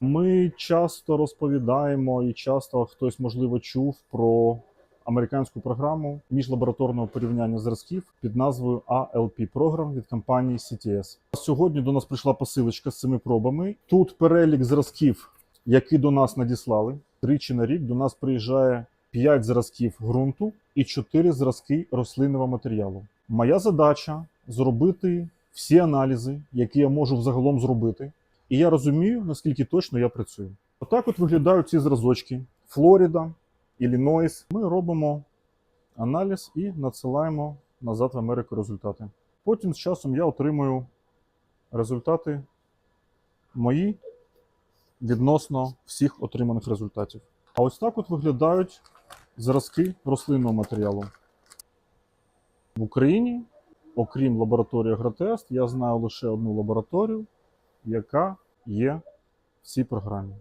Ми часто розповідаємо і часто хтось, можливо, чув про американську програму міжлабораторного порівняння зразків під назвою ALP Program від компанії CTS. Сьогодні до нас прийшла посилочка з цими пробами. Тут перелік зразків, які до нас надіслали. Тричі на рік до нас приїжджає 5 зразків ґрунту і 4 зразки рослинного матеріалу. Моя задача зробити всі аналізи, які я можу взагалом зробити. І я розумію, наскільки точно я працюю. Отак от виглядають ці зразочки. Флорида, Іллінойс. Ми робимо аналіз і надсилаємо назад в Америку результати. Потім з часом я отримую результати мої відносно всіх отриманих результатів. А ось так от виглядають зразки рослинного матеріалу. В Україні, окрім лабораторії Агротест, я знаю лише одну лабораторію, яка є в цій програмі.